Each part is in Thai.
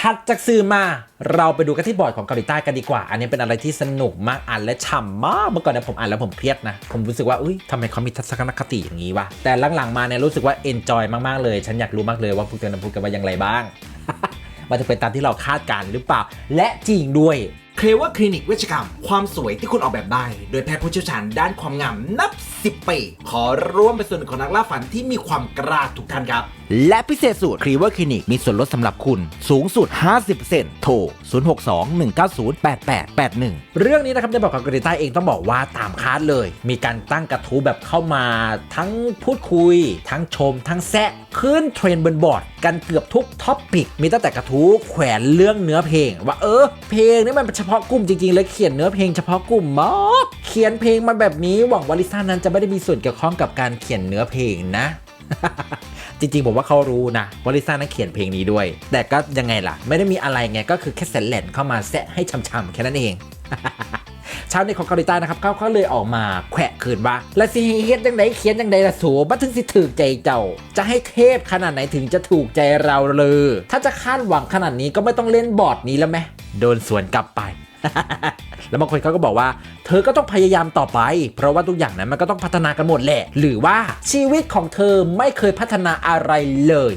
ถัดจากสื่อมาเราไปดูกันที่บอร์ดของเกาหลีใต้กันดีกว่า อันนี้เป็นอะไรที่สนุกมากอ่านและฉ่ำมากเมื่อก่อนเนี่ยผมอ่านแล้วผมเครียดนะ ผมรู้สึกว่าอุ้ยทำไมเขามีทัศนคติอย่างนี้วะแต่หลังๆมาเนี่ยรู้สึกว่าเอนจอยมากๆเลย ฉันอยากรู้มากเลยว่าพวกเธอนพูดกันว่าอย่างไรบ้างมันจะเป็นตามที่เราคาดการณ์หรือเปล่า และจริงด้วยเคลว่าคลินิกเวชกรรม ความสวยที่คุณออกแบบได้ โดยแพทย์ผู้เชี่ยวชาญด้านความงามนับ 10 ปี ขอร่วมเป็นส่วนหนึ่งของนักล่าฝันที่มีความกล้าทุกท่านครับ และพิเศษสุดครีเวอร์คลินิกมีส่วนลดสำหรับคุณสูงสุด 50%โทร 0621908881 เรื่องนี้นะครับในบอกของเกาหลีใต้เองต้องบอกว่าตามคาดเลย มีการตั้งกระทู้แบบเข้ามาทั้งพูดคุย ทั้งชม ทั้งแซะขึ้นเทรนด์บนบอร์ดกันเกือบทุกท็อปปิก มีตั้งแต่กระทู้แขวนเรื่องเนื้อเพลง ว่าเออ เพลงนี้มันเป็นเฉพาะกลุ่มจริงๆเลยเขียนเนื้อเพลงเฉพาะกลุ่มมากเขียนเพลงมาแบบนี้หวังว่าลิซ่านั้นจะไม่ได้มีส่วนเกี่ยวข้องกับการเขียนเนื้อเพลงนะ จริงๆ ผมว่าเขารู้นะว่าลิซ่านั้นเขียนเพลงนี้ด้วย แต่ก็ยังไงล่ะ ไม่ได้มีอะไรไงก็คือแค่เซนแลนเข้ามาแซะให้ช่ำๆแค่นั้นเองชาวเน็ตของเกาหลีใต้นะครับเขาก็เลยออกมาแขวะคืนว่าแล้วสิเฮ็ดจังไดเขียนจังไดละสูบัถึงสิถูกใจเจ้า จะให้เทพขนาดไหนถึงจะถูกใจเราเลย ถ้าจะคาดหวังขนาดนี้ก็ไม่ต้องเล่นบอร์ดนี้แล้วไหมโดนสวนกลับไป แล้วบางคนเขาก็บอกว่า เธอก็ต้องพยายามต่อไป เพราะว่าทุกอย่างนั้นมันก็ต้องพัฒนากันหมดแหละ หรือว่าชีวิตของเธอไม่เคยพัฒนาอะไรเลย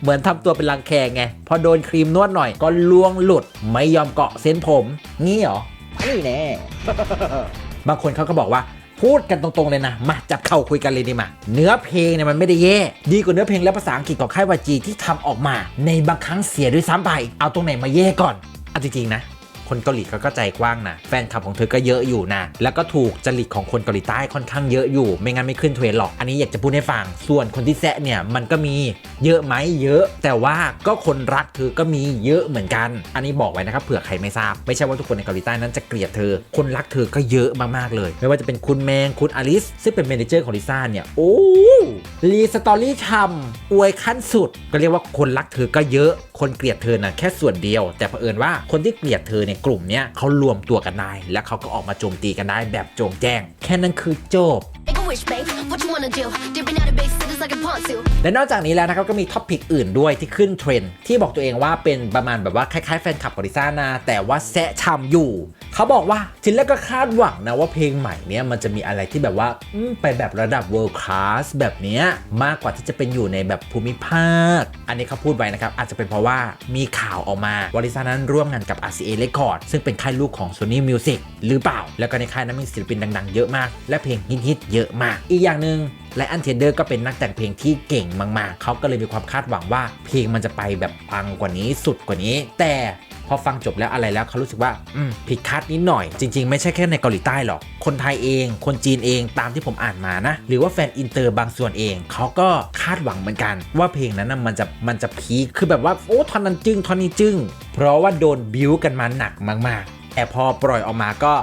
เหมือนทำตัวเป็นรังแคไง พอโดนครีมนวดหน่อยก็ล่วงหลุด ไม่ยอมเกาะเส้นผม งี้เหรอ นี่แน่ บางคนเขาก็บอกว่าพูดกันตรงๆเลยนะ มาจับเข่าคุยกันเลยดีมา เนื้อเพลงเนี่ยมันไม่ได้แย่ ดีกว่าเนื้อเพลงและภาษาอังกฤษของค่ายวาจีที่ทำออกมา ในบางครั้งเสียด้วยซ้ำไป เอาตรงไหนมาแย่ก่อน เอาจริงๆนะ คนเกาหลีเขาก็ใจกว้างนะแฟนคลับของเธอก็เยอะอยู่นะแล้วก็ถูกจริตของคนเกาหลีใต้ค่อนข้างเยอะอยู่ ไม่งั้นไม่ขึ้นเทรนหรอกอันนี้อยากจะพูดให้ฟังส่วนคนที่แซะเนี่ยมันก็มีเยอะไหมเยอะ แต่ว่าก็คนรักเธอก็มีเยอะเหมือนกัน อันนี้บอกไว้นะครับเผื่อใครไม่ทราบไม่ใช่ว่าทุกคนในเกาหลีใต้นั้นจะเกลียดเธอ คนรักเธอก็เยอะมากๆเลย ไม่ว่าจะเป็นคุณแมงคุณอลิสซึ่งเป็นเมนเจอร์ของลิซ่าเนี่ยโอ้รีสตอรี่ทำอวยขั้นสุด ก็เรียกว่าคนรักเธอก็เยอะ คนเกลียดเธอนะแค่ส่วนเดียว แต่เผอิญว่าคนที่เกลียดเธอในยกลุ่มเนี้ยเขารวมตัวกันได้ และเขาก็ออกมาโจมตีกันได้แบบโจงแจ้ง แค่นั้นคือจบ Make a wish, babe. What you wanna do? Dipping out of base, it is like a ponzu. และนอกจากนี้แล้วนะครับก็มีท็อปิกอื่นด้วยที่ขึ้นเทรนด์ที่บอกตัวเองว่าเป็นประมาณแบบว่าคล้ายๆแฟนคลับของลิซ่านะแต่ว่าแซะชำอยู่ เขาบอกว่าทีแรกก็คาดหวังนะว่าเพลงใหม่เนี้ยมันจะมีอะไรที่แบบว่าอืมไปแบบระดับ world class แบบเนี้ยมากกว่าที่จะเป็นอยู่ในแบบภูมิภาค อันนี้เขาพูดไว้นะครับ อาจจะเป็นเพราะว่ามีข่าวออกมาว่าลิซ่านั้นร่วมงานกับ RCA Record ซึ่งเป็นค่ายลูกของ Sony Music หรือเปล่า แล้วก็ในค่ายนั้นมีศิลปินดังๆ เยอะมาก และเพลงฮิตๆเยอะมากอีกอย่างหนึ่งและอันเทนเดอร์ก็เป็นนักแต่งเพลงที่เก่งมาก ๆ เขาก็เลยมีความคาดหวังว่า เพลงมันจะไปแบบปังกว่านี้สุดกว่านี้ แต่พอฟังจบแล้วอะไรแล้วเขารู้สึกว่าผิดคาดนิดหน่อย จริง ๆ ไม่ใช่แค่ในเกาหลีใต้หรอก คนไทยเอง คนจีนเองตามที่ผมอ่านมานะ หรือว่าแฟนอินเตอร์บางส่วนเอง เขาก็คาดหวังเหมือนกัน ว่าเพลงนั้นมันจะมันจะพีคคือแบบว่าโอ้ทอนนั้นจึ้งทอนนี้จึ้งเพราะว่าโดนบิวกันมาหนักมาก ๆ แต่พอปล่อยออกมาก็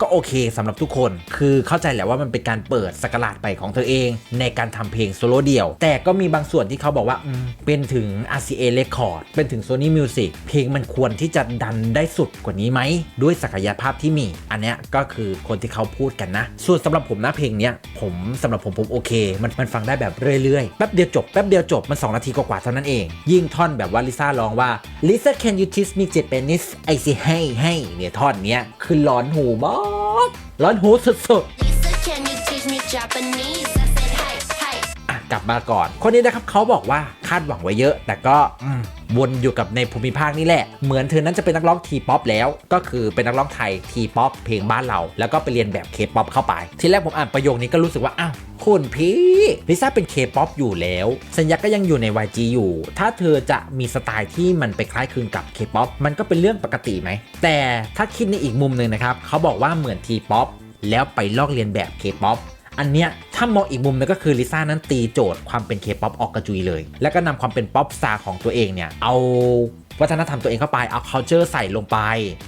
ก็โอเคสำหรับทุกคน คือเข้าใจแหละว่ามันเป็นการเปิดสกราดไปของเธอเอง ในการทำเพลงโซโล่เดี่ยว แต่ก็มีบางส่วนที่เขาบอกว่าเป็นถึง RCA Record เป็นถึง Sony Music เพลงมันควรที่จะดันได้สุดกว่านี้ไหม ด้วยศักยภาพที่มี อันนี้ก็คือคนที่เขาพูดกันนะ ส่วนสำหรับผมนะเพลงเนี้ยผมสำหรับผมผมโอเค มันมันฟังได้แบบเรื่อยๆ แป๊บเดียวจบแป๊บเดียวจบ มัน 2 นาทีกว่าๆเท่านั้นเอง ยิ่งท่อนแบบว่าลิซ่าร้องว่า Lisa can you teach me Japanese I say hey hey เนี่ยท่อนเนี้ยคือร้อนหูมากร้อนหูสุดๆ Lisa, can you teach me Japanese? I said, hey, hey. อะกลับมาก่อน คนนี้นะครับเขาบอกว่าคาดหวังไว้เยอะ แต่ก็อืมวนอยู่กับในภูมิภาคนี่แหละ เหมือนเธอนั้นจะเป็นนักร้องทีป๊อปแล้ว ก็คือเป็นนักร้องไทยทีป๊อปเพลงบ้านเรา แล้วก็ไปเรียนแบบเคป๊อปเข้าไป ทีแรกผมอ่านประโยคนี้ก็รู้สึกว่า อ้าว คุณพี่ลิซ่าเป็นเคป๊อปอยู่แล้ว สัญญาก็ยังอยู่ใน YG อยู่ ถ้าเธอจะมีสไตล์ที่มันไปคล้ายคลึงกับเคป๊อปมันก็เป็นเรื่องปกติไหม แต่ถ้าคิดในอีกมุมหนึ่งนะครับ เขาบอกว่าเหมือนทีป๊อปแล้วไปลอกเลียนแบบเคป๊อปอันเนี้ยถ้ามองอีกมุมนึงก็คือลิซ่านั้นตีโจทย์ความเป็นเคป๊อปออกกระจุยเลย แล้วก็นำความเป็นป๊อปสตาของตัวเองเนี่ย เอา วัฒนธรรมตัวเองเข้าไปเอา culture ใส่ลงไป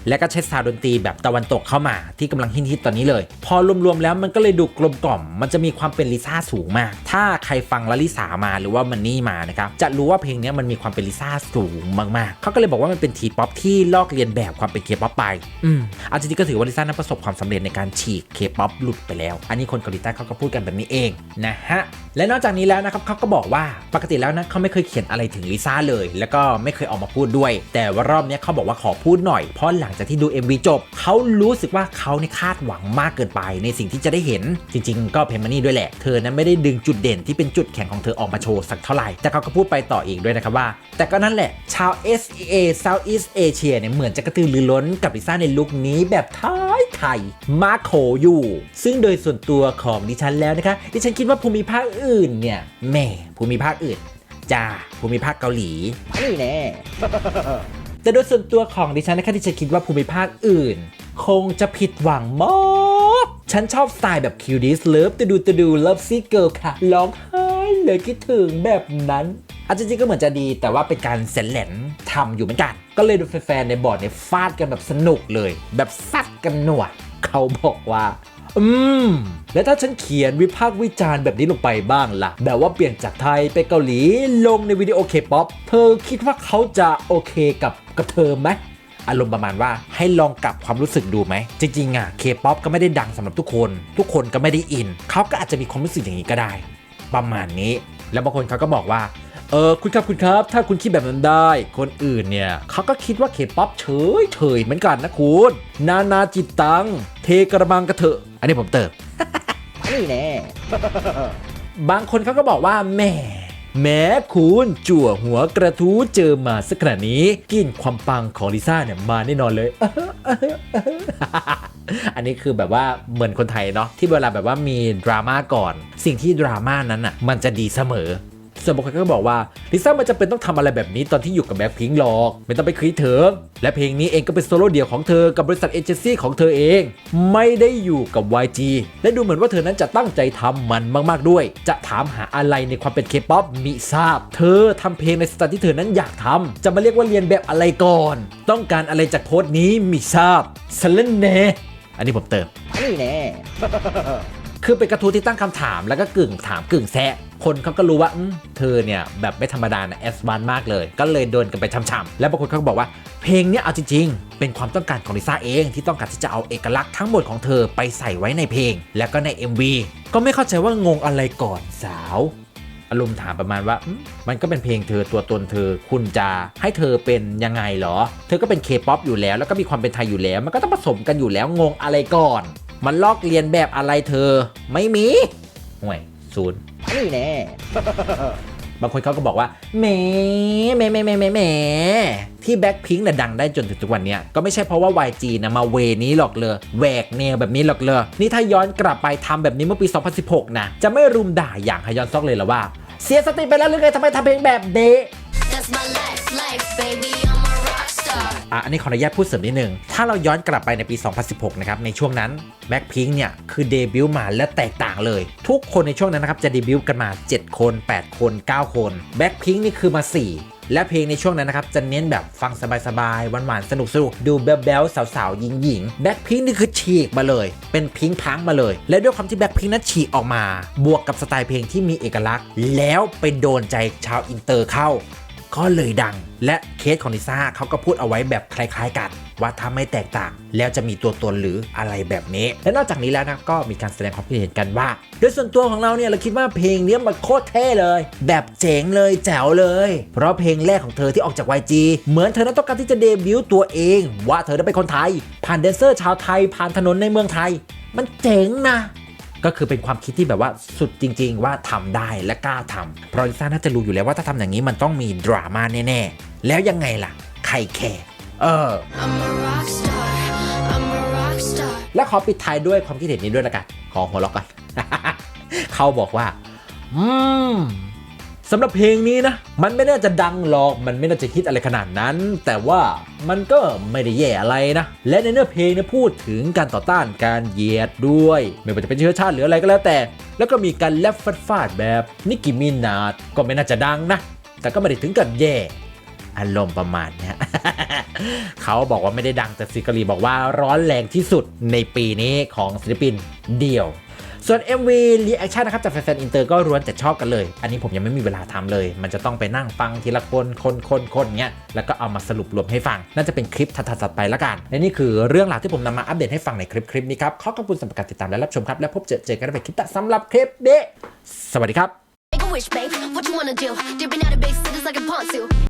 แล้วก็ใช้ซาวด์ดนตรีแบบตะวันตกเข้ามา ที่กำลังฮิตๆตอนนี้เลย พอรวมๆแล้วมันก็เลยดูกลมกล่อม มันจะมีความเป็นลิซ่าสูงมาก ถ้าใครฟังลลิสามาหรือว่ามันนี่มานะครับจะรู้ว่าเพลงนี้มันมีความเป็นลิซ่าสูงมากๆเขาก็เลยบอกว่ามันเป็นทีป๊อปที่ลอกเลียนแบบความเป็นเคป๊อปไปอืมอาจริงๆก็ถือว่าลิซ่านั้นประสบความสำเร็จในการฉีกเคป๊อปหลุดไปแล้ว อันนี้คนเกาหลีใต้เขาก็พูดกันแบบนี้เองนะฮะและนอกจากนี้แล้วนะครับเขาก็บอกว่าปกติแล้วนะเขาไม่เคยเขียนอะไรถึงลิซ่าเลย แล้วก็ไม่เคยออกมาพูดด้วยแต่ว่ารอบนี้เขาบอกว่าขอพูดหน่อย เพราะหลังจากที่ดู MV จบ เขารู้สึกว่าเขาในคาดหวังมากเกินไปในสิ่งที่จะได้เห็น จริง ๆ ก็เพมมานี่ด้วยแหละ เธอนั้นไม่ได้ดึงจุดเด่นที่เป็นจุดแข็งของเธอออกมาโชว์สักเท่าไหร่ แต่เขาก็พูดไปต่ออีกด้วยนะครับว่า แต่ก็นั่นแหละ ชาว SEA Southeast Asia เนี่ยเหมือนจะกระตือรือร้นกับลิซ่าในลุคนี้แบบท้ายไทยมาโขอยู่ ซึ่งโดยส่วนตัวของดิฉันแล้วนะคะ ดิฉันคิดว่าภูมิภาคอื่นเนี่ยแหม่ภูมิภาคอื่น จ้าภูมิภาคเกาหลีนี่แน่แต่โดยส่วนตัวของดิฉันนะคะที่ฉันคิดว่าภูมิภาคอื่น คงจะผิดหวังมากฉันชอบสไตล์แบบคิวดิสเลิฟตูดูตูดูเลิฟซี่เกิลค่ะร้องไห้เลยคิดถึงแบบนั้นอาจริงๆก็เหมือนจะดีแต่ว่าเป็นการเสนแหลนทำอยู่เหมือนกัน ก็เลยดูแฟนๆในบอร์ดเนี่ยฟาดกันแบบสนุกเลย แบบซัดกันหนวดเขาบอกว่า อืม แล้วถ้าฉันเขียนวิพากษ์วิจารณ์แบบนี้ลงไปบ้างล่ะ แบบว่าเปลี่ยนจากไทยไปเกาหลีลงในวิดีโอเคป๊อปเธอคิดว่าเขาจะโอเคกับกับเธอไหมอารมณ์ประมาณว่าให้ลองกลับความรู้สึกดูไหม จริงๆอะเคป๊อปก็ไม่ได้ดังสำหรับทุกคน ทุกคนก็ไม่ได้อิน เขาก็อาจจะมีความรู้สึกอย่างนี้ก็ได้ ประมาณนี้ แล้วบางคนเขาก็บอกว่า เออคุณครับคุณครับ ถ้าคุณคิดแบบนั้นได้ คนอื่นเนี่ยเขาก็คิดว่าเคป๊อปเฉยเฉยเหมือนกันนะคุณ นานาจิตตัง เทกระมังกระเถอะ อันนี้ผมเติมนี่แน่บางคนเขาก็บอกว่าแหม่แม้คุณจั่วหัวกระทู้เจอมาสักขนาดนี้กลินความปังของลิซ่าเนี่ยมาแน่นอนเลย อันนี้คือแบบว่าเหมือนคนไทยเนาะที่เวลาแบบว่ามีดราม่าก่อน สิ่งที่ดราม่านั้นอะมันจะดีเสมอ ส่วนบางคนก็บอกว่าลิซ่ามันจะเป็นต้องทำอะไรแบบนี้ตอนที่อยู่กับแบ็คพิงค์หรอก ไม่ต้องไปคลิกเถอะและเพลงนี้เองก็เป็นโซโล่เดี่ยวของเธอกับบริษัทเอเจนซี่ของเธอเอง ไม่ได้อยู่กับ YG และดูเหมือนว่าเธอนั้นจะตั้งใจทำมันมากๆด้วย จะถามหาอะไรในความเป็นเคป๊อปมิทราบ เธอทำเพลงในสไตล์ที่เธอนั้นอยากทำจะมาเรียกว่าเรียนแบบอะไรก่อน ต้องการอะไรจากโพสต์นี้มิทราบสเลนเนอันนี้ผมเติมนี่แน่ คือเป็นกระทู้ที่ตั้งคำถามแล้วก็กึ่งถามกึ่งแซะคนเขาก็รู้ว่าเธอเนี่ยแบบไม่ธรรมดานะแอสวานมากเลย ก็เลยโดนกันไปช่ำๆ แล้วบางคนเขาก็บอกว่าเพลงเนี้ยเอาจริงๆ เป็นความต้องการของลิซ่าเองที่ต้องการที่จะเอาเอกลักษณ์ทั้งหมดของเธอไปใส่ไว้ในเพลง แล้วก็ใน MV ก็ไม่เข้าใจว่างงอะไรก่อนสาวอารมณ์ถามประมาณว่ามมันก็เป็นเพลงเธอตัวตนเธอ คุณจะให้เธอเป็นยังไงเหรอ เธอก็เป็นเคป๊อปอยู่แล้ว แล้วก็มีความเป็นไทยอยู่แล้ว มันก็ต้องผสมกันอยู่แล้วงงอะไรก่อน มันลอกเลียนแบบอะไรเธอ ไม่มีห่วยศูนย์นี่แน่บางคนเขาก็บอกว่าแหมแหมแหมแหมแหมแหมที่แบ็คพิงค์น่ะดังได้จนถึงทุกวันนี้ก็ไม่ใช่เพราะว่า YG นะมาเวนี้หรอกเลยแหวกแนวแบบนี้หรอกเลยนี่ถ้าย้อนกลับไปทำแบบนี้เมื่อปี 2016 นะ จะไม่รุมด่าอย่างฮยอนซอกเลยหรอว่า เสียสติไปแล้วหรือไงทำไมทำเพลงแบบเดะ That's my life, life, baby. อันนี้ขออนุญาตพูดเสริมนิดนึง ถ้าเราย้อนกลับไปในปี 2016 นะครับ ในช่วงนั้นแบ็คพิงเนี่ย คือเดบิวต์มาและแตกต่างเลย ทุกคนในช่วงนั้นนะครับ จะเดบิวต์กันมา 7 คน 8 คน 9 คนแบ็คพิงนี่คือมา 4และเพลงในช่วงนั้นนะครับ จะเน้นแบบฟังสบายๆหวานๆ สนุกๆดูแบ๊วๆสาวๆ หญิงๆแบ็คพิงนี่คือฉีกมาเลย เป็นพิงพังมาเลย และด้วยความที่แบ็คพิงนั้นฉีกออกมา บวกกับสไตล์เพลงที่มีเอกลักษณ์ แล้วไปโดนใจชาวอินเตอร์เข้า ก็เลยดัง และเคสของลิซ่าเขาก็พูดเอาไว้แบบคล้าย ๆ กัน ว่าถ้าไม่แตกต่าง แล้วจะมีตัวตนหรืออะไรแบบนี้ และนอกจากนี้แล้วนะก็มีการแสดงความคิดเห็นกันว่า โดยส่วนตัวของเราเนี่ยเราคิดว่าเพลงเนี้ยมันโคตรเท่เลย แบบเจ๋งเลยแจ๋วเลย เพราะเพลงแรกของเธอที่ออกจาก YG เหมือนเธอนั้นต้องการที่จะเดบิวต์ตัวเอง ว่าเธอนั้เป็นคนไทยผ่านแดนเซอร์ชาวไทยผ่านถนนในเมืองไทย มันเจ๋งนะ ก็คือเป็นความคิดที่แบบว่าสุดจริง ๆ ว่าทำได้และกล้าทำเพราะลิซ่าน่าจะรู้อยู่แล้วว่าถ้าทำอย่างนี้มันต้องมีดราม่าแน่ๆ แล้วยังไงล่ะ ใครแคร์เออ I'm a rock star. I'm a rock star. และขอปิดท้ายด้วยความคิดเห็นนี้ด้วยละกัน ขอหัวเราะกัน เขาบอกว่า อืม สำหรับเพลงนี้นะ มันไม่น่าจะดังหรอก มันไม่น่าจะฮิตอะไรขนาดนั้น แต่ว่ามันก็ไม่ได้แย่อะไรนะ และในเนื้อเพลงเนี่ยพูดถึงการต่อต้านการเหยียดด้วย ไม่ว่าจะเป็นเชื้อชาติหรืออะไรก็แล้วแต่ แล้วก็มีการแลบฟาดแบบนิกกี้มินาดก็ไม่น่าจะดังนะ แต่ก็ไม่ได้ถึงกับแย่อารมณ์ประมาณเนี้ยเขาบอกว่าไม่ได้ดังแต่ซิกาลีบอกว่าร้อนแรงที่สุดในปีนี้ของศิลปินเดี่ยว ส่วน MV reaction นะครับจากแฟนๆอินเตอร์ก็ร้วนแต่ชอบกันเลย อันนี้ผมยังไม่มีเวลาทำเลย มันจะต้องไปนั่งฟังทีละคนคนคนคนเงี้ยแล้วก็เอามาสรุปรวมให้ฟัง น่าจะเป็นคลิปถัดๆไปละกัน และนี่คือเรื่องราวที่ผมนำมาอัปเดตให้ฟังในคลิปคลิปนี้ครับ ขอขอบคุณสำหรับการติดตามและรับชมครับ และพบเจอเจอกันในคลิปต่อสำหรับคลิปนี้สวัสดีครับ